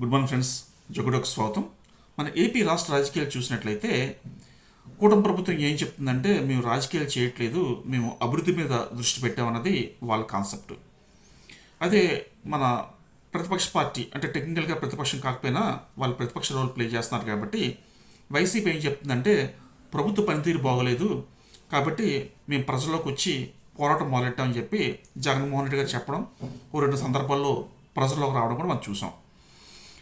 Good morning friends జగుడకు స్వాగతం. మన AP రాష్ట్ర రాజకీయాలు చూసినట్లయితే కూటమి ప్రభుత్వం ఏం చెప్తుందంటే మేము రాజకీయాలు చేయట్లేదు మేము అభివృద్ధి మీద దృష్టి పెట్టామన్నది వాళ్ళ కాన్సెప్ట్. అదే మన ప్రతిపక్ష పార్టీ అంటే టెక్నికల్గా ప్రతిపక్షం కాకపోయినా వాళ్ళు ప్రతిపక్ష రోల్ ప్లే చేస్తున్నారు కాబట్టి వైసీపీ ఏం చెప్తుందంటే ప్రభుత్వ పనితీరు బాగోలేదు కాబట్టి మేము ప్రజల్లోకి వచ్చి పోరాటం మొదలెట్టామని చెప్పి జగన్మోహన్ రెడ్డి గారు చెప్పడం ఓ రెండు సందర్భాల్లో ప్రజల్లోకి రావడం కూడా మనం చూసాం.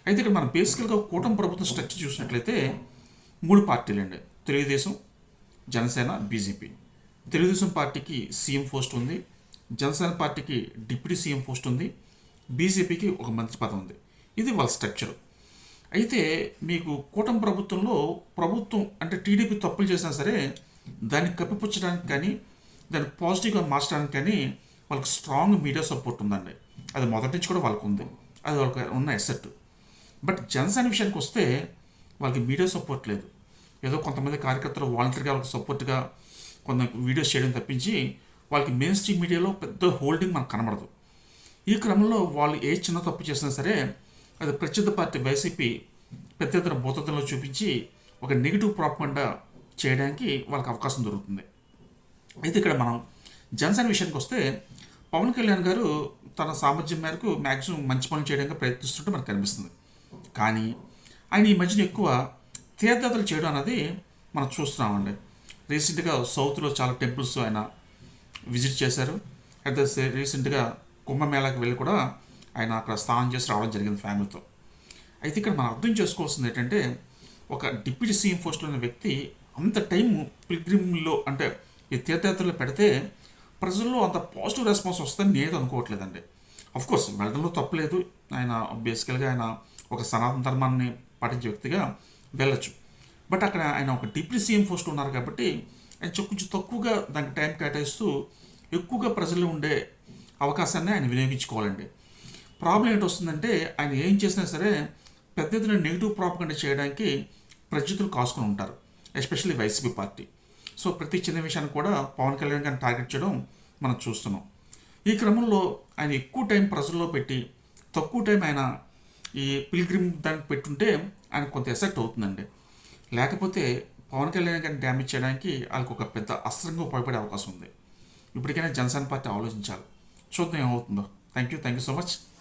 అయితే ఇక్కడ మనం బేసికల్గా కూటమి ప్రభుత్వం స్ట్రక్చర్ చూసినట్లయితే మూడు పార్టీలు అండి తెలుగుదేశం జనసేన బీజేపీ. తెలుగుదేశం పార్టీకి సీఎం పోస్ట్ ఉంది. జనసేన పార్టీకి డిప్యూటీ సీఎం పోస్ట్ ఉంది. బీజేపీకి ఒక మంత్రి పదం ఉంది. ఇది వాళ్ళ స్ట్రక్చర్. అయితే మీకు కూటమి ప్రభుత్వంలో ప్రభుత్వం అంటే టీడీపీ తప్పులు చేసినా సరే దాన్ని కప్పిపుచ్చడానికి కానీ దాన్ని పాజిటివ్గా మార్చడానికి కానీ వాళ్ళకి స్ట్రాంగ్ మీడియా సపోర్ట్ ఉందండి. అది మొదటి నుంచి కూడా వాళ్ళకు ఉంది. అది వాళ్ళకి ఉన్న ఎసెట్. బట్ జనసేన విషయానికి వస్తే వాళ్ళకి మీడియా సపోర్ట్ లేదు. ఏదో కొంతమంది కార్యకర్తలు వాలంటీర్గా వాళ్ళకి సపోర్ట్గా కొంత వీడియోస్ చేయడం తప్పించి వాళ్ళకి మెయిన్ స్ట్రీమ్ మీడియాలో పెద్ద హోల్డింగ్ మనకు కనబడదు. ఈ క్రమంలో వాళ్ళు ఏ చిన్న తప్పు చేసినా సరే అది ప్రత్యర్థ పార్టీ వైసీపీ పెద్ద ఎత్తున భూతత్వంలో చూపించి ఒక నెగిటివ్ ప్రాపండా చేయడానికి వాళ్ళకి అవకాశం దొరుకుతుంది. అయితే ఇక్కడ మనం జనసేన విషయానికి వస్తే పవన్ కళ్యాణ్ గారు తన సామర్థ్యం మేరకు మ్యాక్సిమం మంచి పనులు చేయడానికి ప్రయత్నిస్తుంటే మనకు కనిపిస్తుంది. కానీ ఆయన ఈ మధ్యన ఎక్కువ తీర్థయాత్రలు చేయడం అనేది మనం చూస్తున్నామండి. రీసెంట్గా సౌత్లో చాలా టెంపుల్స్ ఆయన విజిట్ చేశారు. అట్ అయితే రీసెంట్గా కుంభమేళాకి వెళ్ళి కూడా ఆయన అక్కడ స్నానం చేసి రావడం జరిగింది ఫ్యామిలీతో. అయితే ఇక్కడ మనం అర్థం చేసుకోవాల్సింది ఏంటంటే ఒక డిప్యూటీ సీఎం పోస్ట్లో ఉన్న వ్యక్తి అంత టైం పిల్గ్రిమ్లో అంటే ఈ తీర్థయాత్రలో పెడితే ప్రజల్లో అంత పాజిటివ్ రెస్పాన్స్ వస్తుందని నేను అనుకోవట్లేదండి. అఫ్ కోర్స్ వెళ్ళడంలో తప్పలేదు ఆయన బేసికల్గా ఆయన ఒక సనాతన ధర్మాన్ని పాటించే వ్యక్తిగా వెళ్ళొచ్చు. బట్ అక్కడ ఆయన ఒక డిప్యూటీ సీఎం పోస్ట్ ఉన్నారు కాబట్టి ఆయన కొంచెం తక్కువగా దానికి టైం కేటాయిస్తూ ఎక్కువగా ప్రజలు ఉండే అవకాశాన్ని ఆయన వినియోగించుకోవాలండి. ప్రాబ్లం ఏంటి వస్తుందంటే ఆయన ఏం చేసినా సరే పెద్ద ఎత్తున నెగిటివ్ ప్రాపగండా చేయడానికి ప్రజలు కాసుకొని ఉంటారు ఎస్పెషల్లీ వైసీపీ పార్టీ. సో ప్రతి చిన్న విషయాన్ని కూడా పవన్ కళ్యాణ్ గారిని టార్గెట్ చేయడం మనం చూస్తున్నాం. ఈ క్రమంలో ఆయన ఎక్కువ టైం ప్రజల్లో పెట్టి తక్కువ టైం ఆయన ఈ పిల్గ్రిమ్ దానికి పెట్టుంటే ఆయన కొంత ఎఫెక్ట్ అవుతుందండి. లేకపోతే పవన్ కళ్యాణ్ గారిని డ్యామేజ్ చేయడానికి వాళ్ళకి ఒక పెద్ద అస్త్రంగా ఉపయోగపడే అవకాశం ఉంది. ఇప్పటికైనా జనసేన పార్టీ ఆలోచించాలి. చూద్దాం ఏమవుతుందో. Thank you thank you so much